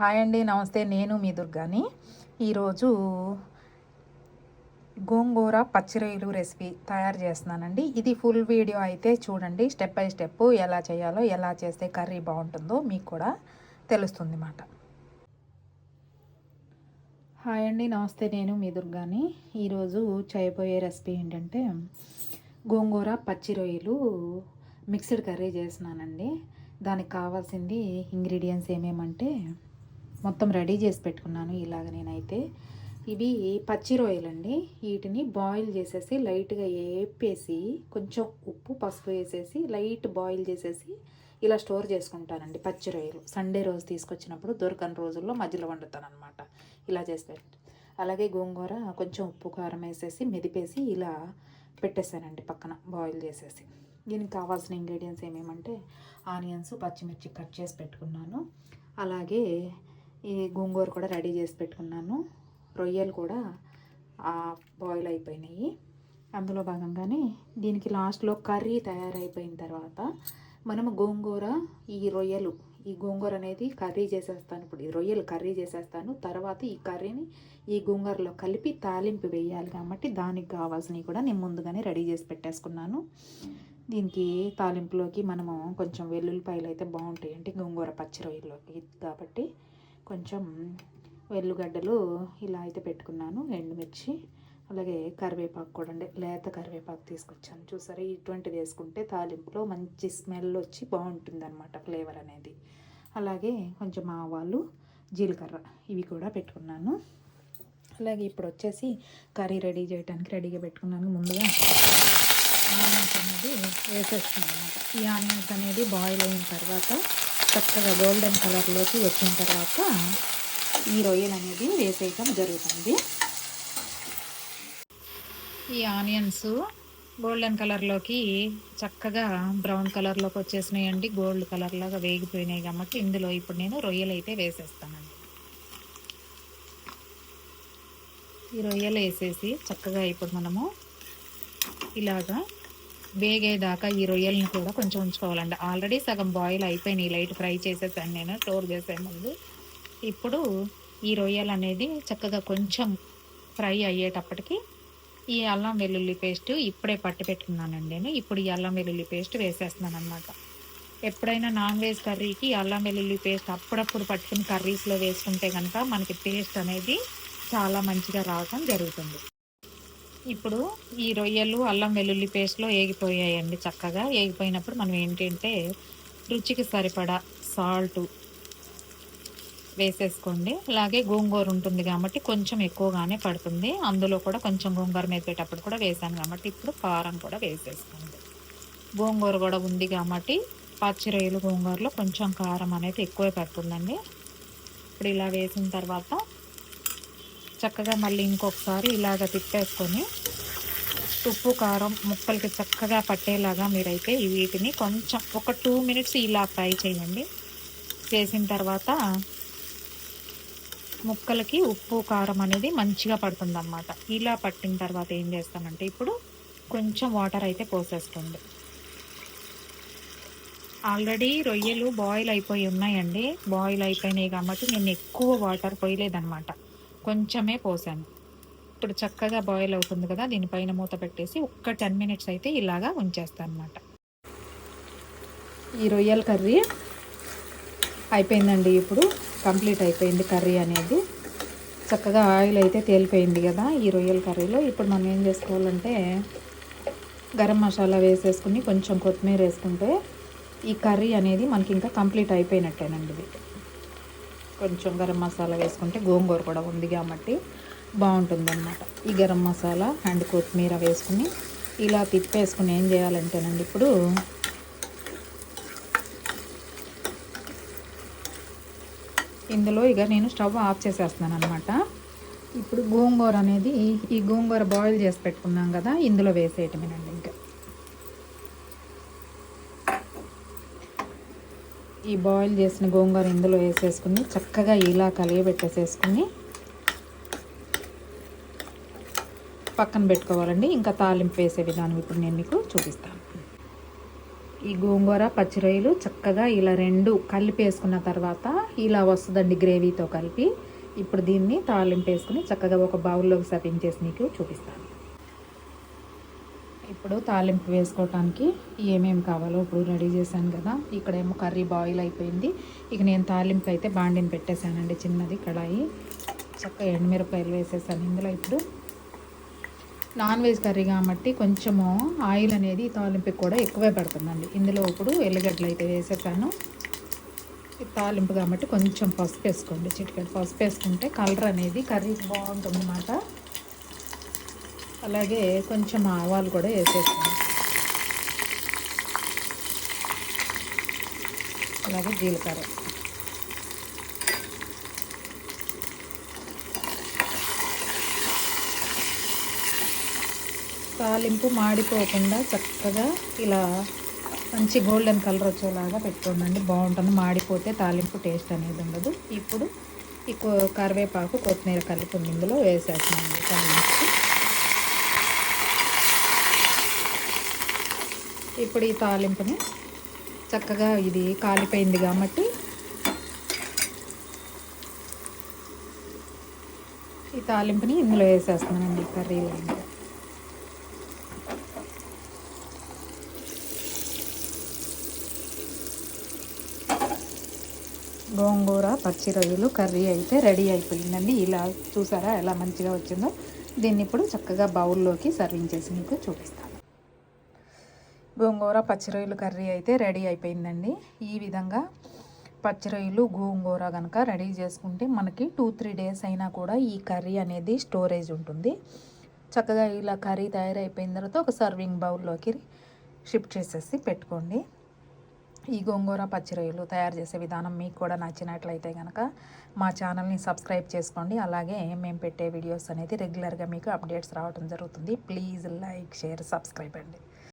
Hi అండి నమస్తే. నేను మీ దుర్గాని. ఈరోజు గోంగూర పచ్చిరొయ్యలు రెసిపీ తయారు చేస్తున్నానండి. ఇది ఫుల్ వీడియో అయితే చూడండి. స్టెప్ బై స్టెప్ ఎలా చేయాలో ఎలా చేస్తే కర్రీ బాగుంటుందో మీకు కూడా తెలుస్తుంది అన్నమాట హాయ్ అండి నమస్తే. నేను మీ దుర్గాని. ఈరోజు చేయబోయే రెసిపీ ఏంటంటే గోంగూర పచ్చి రొయ్యలు మిక్స్డ్ కర్రీ చేస్తున్నానండి. దానికి కావాల్సింది ఇంగ్రీడియంట్స్ ఏమేమంటే మొత్తం రెడీ చేసి పెట్టుకున్నాను ఇలాగ నేనైతే. ఇవి పచ్చి రొయ్యలండి. వీటిని బాయిల్ చేసేసి లైట్గా వేపేసి కొంచెం ఉప్పు పసుపు వేసేసి లైట్ బాయిల్ చేసేసి ఇలా స్టోర్ చేసుకుంటానండి పచ్చి రొయ్యలు. సండే రోజు తీసుకొచ్చినప్పుడు దొరకని రోజుల్లో మధ్యలో వండుతాను అనమాట ఇలా చేసి అలాగే గోంగూర కొంచెం ఉప్పు కారం వేసేసి మెదిపేసి ఇలా పెట్టేశానండి పక్కన బాయిల్ చేసేసి. దీనికి కావాల్సిన ఇంగ్రీడియంట్స్ ఏమేమంటే ఆనియన్స్ పచ్చిమిర్చి కట్ చేసి పెట్టుకున్నాను. అలాగే ఈ గోంగూర కూడా రెడీ చేసి పెట్టుకున్నాను. రొయ్యలు కూడా బాయిల్ అయిపోయినాయి. అందులో భాగంగానే దీనికి లాస్ట్లో కర్రీ తయారైపోయిన తర్వాత మనము గోంగూర ఈ రొయ్యలు ఈ గోంగూర అనేది కర్రీ చేసేస్తాను. ఇప్పుడు ఈ రొయ్యలు కర్రీ చేసేస్తాను. తర్వాత ఈ కర్రీని ఈ గోంగూరలో కలిపి తాలింపు వేయాలి కాబట్టి దానికి కావాల్సినవి కూడా నేను ముందుగానే రెడీ చేసి పెట్టేసుకున్నాను. దీనికి తాలింపులోకి మనము కొంచెం వెల్లుల్లిపాయలు అయితే బాగుంటాయి. అంటే గోంగూర పచ్చి రొయ్యలోకి కాబట్టి కొంచెం వెల్లుగడ్డలు ఇలా అయితే పెట్టుకున్నాను ఎండుమిర్చి అలాగే కరివేపాకు కూడా అండి లేత కరివేపాకు తీసుకొచ్చాను. చూసారా ఇటువంటిది వేసుకుంటే తాలింపులో మంచి స్మెల్ వచ్చి బాగుంటుంది అనమాట ఫ్లేవర్ అనేది. అలాగే కొంచెం ఆవాలు జీలకర్ర ఇవి కూడా పెట్టుకున్నాను. అలాగే ఇప్పుడు వచ్చేసి కర్రీ రెడీ చేయడానికి రెడీగా పెట్టుకున్నాను. ముందుగా ఆనియన్స్ అనేది వేసేస్తున్నాను అనమాట ఈ ఆనియన్స్ అనేది బాయిల్ అయిన తర్వాత చక్కగా గోల్డెన్ కలర్లోకి వచ్చిన తర్వాత ఈ రొయ్యలు అనేది వేసేయటం జరుగుతుంది. ఈ ఆనియన్స్ గోల్డెన్ కలర్లోకి చక్కగా బ్రౌన్ కలర్లోకి వచ్చేసినాయండి. గోల్డ్ కలర్లాగా వేగిపోయినాయి కాబట్టి ఇందులో ఇప్పుడు నేను రొయ్యలు అయితే వేసేస్తానండి. ఈ రొయ్యలు వేసేసి చక్కగా ఇప్పుడు మనము ఇలాగా వేగేదాకా ఈ రొయ్యల్ని కూడా కొంచెం ఉంచుకోవాలండి. ఆల్రెడీ సగం బాయిల్ అయిపోయినాయి. లైట్ ఫ్రై చేసేసాను నేను. స్టోర్ చేసే ముందు. ఇప్పుడు ఈ రొయ్యలు అనేది చక్కగా కొంచెం ఫ్రై అయ్యేటప్పటికి ఈ అల్లం వెల్లుల్లి పేస్ట్ ఇప్పుడే పట్టి పెట్టుకున్నానండి నేను. ఇప్పుడు ఈ అల్లం వెల్లుల్లి పేస్ట్ వేసేస్తున్నాను అనమాట ఎప్పుడైనా నాన్ వెజ్ కర్రీకి అల్లం వెల్లుల్లి పేస్ట్ అప్పుడప్పుడు పట్టుకుని కర్రీస్లో వేసుకుంటే కనుక మనకి టేస్ట్ అనేది చాలా మంచిగా రావడం జరుగుతుంది. ఇప్పుడు ఈ రొయ్యలు అల్లం వెల్లుల్లి పేస్ట్లో ఏగిపోయాయండి చక్కగా. ఏగిపోయినప్పుడు మనం ఏంటంటే రుచికి సరిపడా సాల్ట్ వేసేసుకోండి. అలాగే గోంగూర ఉంటుంది కాబట్టి కొంచెం ఎక్కువగానే పడుతుంది. అందులో కూడా కొంచెం గోంగూర మెదిపేటప్పుడు కూడా వేసాను కాబట్టి ఇప్పుడు కారం కూడా వేసేసుకోండి. గోంగూర కూడా ఉంది కాబట్టి పచ్చి రొయ్యలు గోంగూరలో కొంచెం కారం అనేది ఎక్కువే పడుతుందండి. ఇప్పుడు ఇలా వేసిన తర్వాత చక్కగా మళ్ళీ ఇంకొకసారి ఇలాగ తిప్పేసుకొని ఉప్పు కారం ముక్కలకి చక్కగా పట్టేలాగా మీరైతే వీటిని కొంచెం ఒక టూ మినిట్స్ ఇలా ఫ్రై చేయండి. చేసిన తర్వాత ముక్కలకి ఉప్పు కారం అనేది మంచిగా పడుతుందన్నమాట. ఇలా పట్టిన తర్వాత ఏం చేస్తానంటే ఇప్పుడు కొంచెం వాటర్ అయితే పోసేస్తుంది ఆల్రెడీ రొయ్యలు బాయిల్ అయిపోయి ఉన్నాయండి. బాయిల్ అయిపోయినాయి కాబట్టి నేను ఎక్కువ వాటర్ పోయలేదన్నమాట. కొంచెమే పోసాను. ఇప్పుడు చక్కగా బాయిల్ అవుతుంది కదా దీనిపైన మూత పెట్టేసి ఒక్క టెన్ మినిట్స్ అయితే ఇలాగా ఉంచేస్తాను అనమాట ఈ రొయ్యల కర్రీ అయిపోయిందండి ఇప్పుడు. కంప్లీట్ అయిపోయింది కర్రీ అనేది. చక్కగా ఆయిల్ అయితే తేలిపోయింది కదా ఈ రొయ్యల కర్రీలో. ఇప్పుడు మనం ఏం చేసుకోవాలంటే గరం మసాలా వేసేసుకుని కొంచెం కొత్తిమీర వేసుకుంటే ఈ కర్రీ అనేది మనకి ఇంకా కంప్లీట్ అయిపోయినట్టేనండి. ఇది కొంచెం గరం మసాలా వేసుకుంటే గోంగూర కూడా ఉంది కాబట్టి బాగుంటుందన్నమాట. ఈ గరం మసాలా అండ్ కొత్తిమీర వేసుకుని ఇలా తిప్పేసుకుని ఏం చేయాలంటేనండి ఇప్పుడు ఇందులో ఇక నేను స్టవ్ ఆఫ్ చేసేస్తున్నాను అనమాట ఇప్పుడు గోంగూర అనేది ఈ గోంగూర బాయిల్ చేసి పెట్టుకున్నాం కదా ఇందులో వేసేయటమేనండి ఇంకా. ఈ బాయిల్ చేసిన గోంగూర ఇందులో వేసేసుకుని చక్కగా ఇలా కలియబెట్టేసేసుకుని పక్కన పెట్టుకోవాలండి. ఇంకా తాలింపు వేసే విధానం ఇప్పుడు నేను మీకు చూపిస్తాను. ఈ గోంగూర పచ్చి రొయ్యలు చక్కగా ఇలా రెండు కలిపి వేసుకున్న తర్వాత ఇలా వస్తుందండి గ్రేవీతో కలిపి. ఇప్పుడు దీన్ని తాలింపు వేసుకుని చక్కగా ఒక బౌల్లోకి సర్వింగ్ చేసి మీకు చూపిస్తాను. ఇప్పుడు తాలింపు వేసుకోవటానికి ఏమేమి కావాలో ఇప్పుడు రెడీ చేశాను కదా. ఇక్కడేమో కర్రీ బాయిల్ అయిపోయింది. ఇక నేను తాలింపు అయితే బాండిని పెట్టేశానండి చిన్నది కడాయి. చక్కగా ఎండుమిరపకాయలు వేసేసాను. ఇందులో ఇప్పుడు నాన్ వెజ్ కర్రీ కాబట్టి కొంచెము ఆయిల్ అనేది తాలింపుకి కూడా ఎక్కువే పడుతుందండి. ఇందులో ఇప్పుడు ఎల్లిగడ్డలు అయితే వేసేసాను. ఈ తాలింపు కాబట్టి కొంచెం పసుపు వేసుకోండి. చిటికెడు పసుపు వేసుకుంటే కలర్ అనేది కర్రీకి బాగుంటుంది అన్నమాట అలాగే కొంచెం ఆవాలు కూడా వేసేస్తాను. అలాగే జీలకర్ర. తాలింపు మాడిపోకుండా చక్కగా ఇలా మంచి గోల్డెన్ కలర్ వచ్చేలాగా పెట్టుకోండి బాగుంటుంది. మాడిపోతే తాలింపు టేస్ట్ అనేది ఉండదు. ఇప్పుడు ఈ కో- కరివేపాకు కొత్తిమీర కలిపి ఇందులో వేసేస్తున్నాను. తాలింపు ఇప్పుడు ఈ తాలింపుని చక్కగా ఇది కాలిపోయింది కాబట్టి ఈ తాలింపుని ఇందులో వేసేస్తున్నానండి కర్రీలో గోంగూర పచ్చి రొయ్యలు కర్రీ అయితే రెడీ అయిపోయిందండి. ఇలా చూసారా ఎలా మంచిగా వచ్చిందో? దీన్ని ఇప్పుడు చక్కగా బౌల్లోకి సర్వింగ్ చేసి మీకు చూపిస్తాను. గోంగూర పచ్చి రొయ్యలు కర్రీ అయితే రెడీ అయిపోయిందండి. ఈ విధంగా పచ్చి రొయ్యలు గోంగూర కనుక రెడీ చేసుకుంటే మనకి టూ త్రీ డేస్ అయినా కూడా ఈ కర్రీ అనేది స్టోరేజ్ ఉంటుంది. చక్కగా ఇలా కర్రీ తయారైపోయిన తర్వాత ఒక సర్వింగ్ బౌల్లోకి షిఫ్ట్ చేసేసి పెట్టుకోండి. ఈ గోంగూర పచ్చి రొయ్యలు తయారు చేసే విధానం మీకు కూడా నచ్చినట్లయితే కనుక మా ఛానల్ని సబ్స్క్రైబ్ చేసుకోండి. అలాగే మేము పెట్టే వీడియోస్ అనేది రెగ్యులర్గా మీకు అప్డేట్స్ రావడం జరుగుతుంది. ప్లీజ్ లైక్ షేర్ సబ్స్క్రైబ్ అండి.